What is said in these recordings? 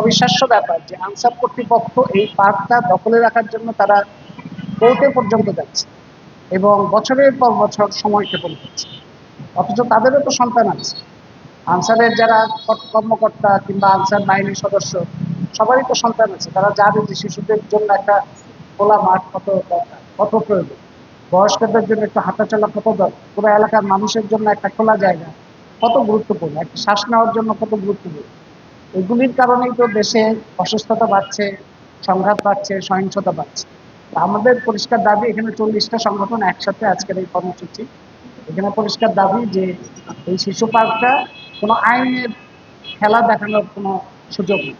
অবিশ্বাস্য ব্যাপার যে আনসার কর্তৃপক্ষ এই পার্কটা দখলে রাখার জন্য তারা কোর্টে পর্যন্ত যাচ্ছে এবং বছরের পর বছর সময় ক্ষেপণ করছে। অথচ তাদেরও তো সন্তান আছে। আনসারের যারা কর্মকর্তা কিংবা আনসার বাহিনীর সদস্য, সবারই তো সন্তান আছে। তারা জানে যে শিশুদের জন্য একটা খোলা মাঠ কত কত প্রয়োজন। বয়স্কদের জন্য একটু হাঁটাচলা কত দরকার পুরো এলাকার মানুষের জন্য একটা খোলা জায়গা কত গুরুত্বপূর্ণ, একটা শ্বাস নেওয়ার জন্য কত গুরুত্বপূর্ণ। এগুলির কারণেই তো দেশে অসুস্থতা বাড়ছে, সংঘাত বাড়ছে, সহিংসতা বাড়ছে। আমাদের পরিষ্কার দাবি, এখানে চল্লিশটা সংগঠন একসাথে আজকের এই কর্মসূচি। এখানে পরিষ্কার দাবি যে এই শিশু পার্কটা কোনো আইনের খেলা দেখানোর কোনো সুযোগ নেই।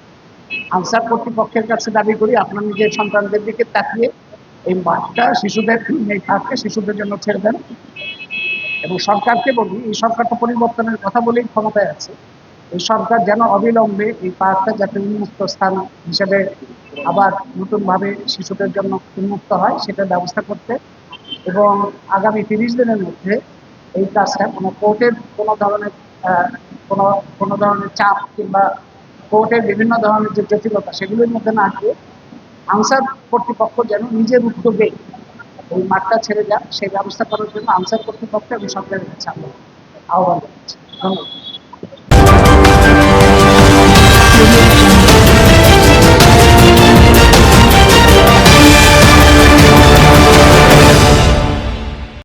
আনসার কর্তৃপক্ষের কাছে দাবি করি, আপনার নিজের সন্তানদের দিকে তাকিয়ে এই মাঠটা শিশুদের এই পার্ককে শিশুদের জন্য ছেড়ে দেন। এবং সরকারকে বলি, এই সরকার তো পরিবর্তনের কথা বলেই ক্ষমতায় আছে। এই সরকার যেন অবিলম্বে এই পার্কটা যাতে উন্মুক্ত স্থান হিসেবে আবার নতুনভাবে শিশুদের জন্য উন্মুক্ত হয়, সেটার ব্যবস্থা করতে। এবং আগামী তিরিশ দিনের মধ্যে এই কাজটা কোনো কোর্টের কোনো ধরনের কোনো কোনো ধরনের চাপ কিংবা কোর্টের বিভিন্ন ধরনের যে জটিলতা সেগুলোর মধ্যে না গিয়ে আনসার কর্তৃপক্ষ যেন নিজের উদ্যোগে ওই মাঠটা ছেড়ে যান সেই ব্যবস্থা করার জন্য আনসার কর্তৃপক্ষ এবং সরকারের কাছে আহ্বান জানাচ্ছি। ধন্যবাদ।